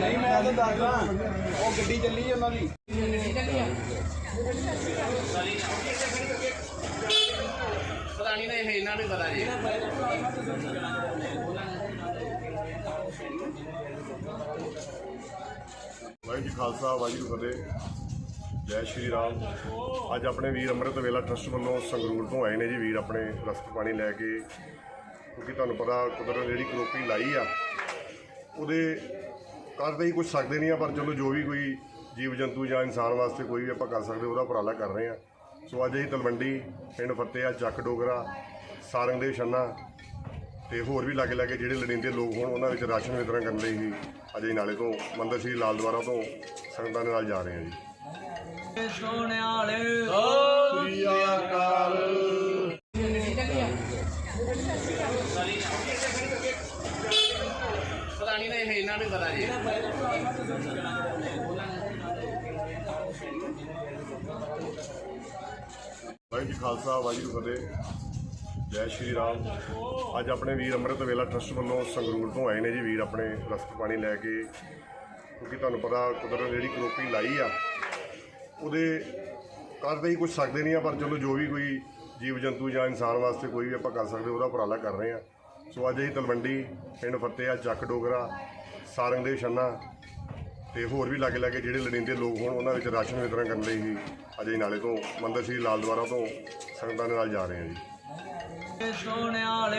ਨਹੀਂ, ਮੈਂ ਤਾਂ ਦੱਸਦਾ। ਉਹ ਗੱਡੀ ਚੱਲੀ ਉਹਨਾਂ ਦੀ। ਪਤਾ ਨਹੀਂ ਪਤਾ ਜੀ ਵਾਹਿਗੁਰੂ ਖਾਲਸਾ ਵਾਹਿਗੁਰੂ ਫਤਿਹ। ਜੈ ਸ਼੍ਰੀ ਰਾਮ। ਅੱਜ ਆਪਣੇ ਵੀਰ ਅੰਮ੍ਰਿਤ ਵੇਲਾ ਟਰਸਟ ਵੱਲੋਂ ਸੰਗਰੂਰ ਤੋਂ ਆਏ ਨੇ ਜੀ। ਵੀਰ ਆਪਣੇ ਰਸਤ ਪਾਣੀ ਲੈ ਕੇ, ਕਿਉਂਕਿ ਤੁਹਾਨੂੰ ਪਤਾ ਕੁਦਰਤ ਜਿਹੜੀ ਕਰੋਪੀ ਲਾਈ ਆ, ਉਹਦੇ ਕਰਦੇ ਹੀ ਕੁਝ ਸਕਦੇ ਨਹੀਂ ਆ, ਪਰ ਚਲੋ ਜੋ ਵੀ ਕੋਈ ਜੀਵ ਜੰਤੂ ਜਾਂ ਇਨਸਾਨ ਵਾਸਤੇ ਕੋਈ ਵੀ ਆਪਾਂ ਕਰ ਸਕਦੇ, ਉਹਦਾ ਉਪਰਾਲਾ ਕਰ ਰਹੇ ਆ। ਸੋ ਅੱਜ ਅਸੀਂ ਤਲਵੰਡੀ, ਪਿੰਡ ਫਤਿਆ, ਚੱਕ ਡੋਗਰਾ ਸਾਰੰਗ ਦੇ ਛੰਨਾ ਤੇ ਹੋਰ ਵੀ ਲਾਗੇ ਲਾਗੇ ਜਿਹੜੇ ਲੜਿੰਦੇ ਲੋਕ ਹੋਣ, ਉਹਨਾਂ ਵਿੱਚ ਰਾਸ਼ਨ ਵਿਤਰਨ ਕਰਨ ਲਈ ਹੀ ਅਜੇ ਨਾਲੇ ਤੋਂ ਮੰਦਰ ਸ਼੍ਰੀ ਲਾਲ ਦੁਆਰਾ ਤੋਂ ਸੰਗਤਾਂ ਦੇ ਨਾਲ ਜਾ ਰਹੇ ਹਾਂ ਜੀ। ਸੋਹਣਿਆਲ। ਪਤਾ ਨਹੀਂ ਨਾ ਇਹ ਇਹਨਾਂ ਨੂੰ ਪਤਾ ਜੀ। ਵਾਹਿਗੁਰੂ ਜੀ ਖਾਲਸਾ ਵਾਹਿਗੁਰੂ ਫਤਿਹ। ਜੈ ਸ਼੍ਰੀ ਰਾਮ। ਅੱਜ ਆਪਣੇ ਵੀਰ ਅੰਮ੍ਰਿਤ ਵੇਲਾ ਟਰਸਟ ਵੱਲੋਂ ਸੰਗਰੂਰ ਤੋਂ ਆਏ ਨੇ ਜੀ ਵੀਰ ਆਪਣੇ ਰਸਤ ਪਾਣੀ ਲੈ ਕੇ। ਕਿਉਂਕਿ ਤੁਹਾਨੂੰ ਪਤਾ ਕੁਦਰਤ ਜਿਹੜੀ ਕਰੋਪੀ ਲਾਈ ਆ ਉਹਦੇ ਕਰਦੇ ਹੀ ਕੁਝ ਸਕਦੇ ਨਹੀਂ ਆ, ਪਰ ਚਲੋ ਜੋ ਵੀ ਕੋਈ ਜੀਵ ਜੰਤੂ ਜਾਂ ਇਨਸਾਨ ਵਾਸਤੇ ਕੋਈ ਵੀ ਆਪਾਂ ਕਰ ਸਕਦੇ, ਉਹਦਾ ਉਪਰਾਲਾ ਕਰ ਰਹੇ ਆ। ਸੋ ਅੱਜ ਅਸੀਂ ਤਲਵੰਡੀ, ਪਿੰਡ ਫੱਤਿਆ, ਚੱਕ ਡੋਗਰਾ, ਸਾਰੰਗ ਦੇ ਛੰਨਾ ਤੇ ਹੋਰ ਵੀ ਲਾਗੇ ਲਾਗੇ ਜਿਹੜੇ ਲੜਿੰਦੇ ਲੋਕ ਹੋਣ, ਉਹਨਾਂ ਵਿੱਚ ਰਾਸ਼ਨ ਵਿਤਰਨ ਕਰਨ ਲਈ ਹੀ ਅਜੇ ਨਾਲੇ ਤੋਂ ਮੰਦਰ ਸ਼੍ਰੀ ਲਾਲ ਦੁਆਰਾ ਤੋਂ ਸੰਗਤਾਂ ਦੇ ਨਾਲ ਜਾ ਰਹੇ ਹਾਂ ਜੀ। ਸੋਹਣਿਆਲ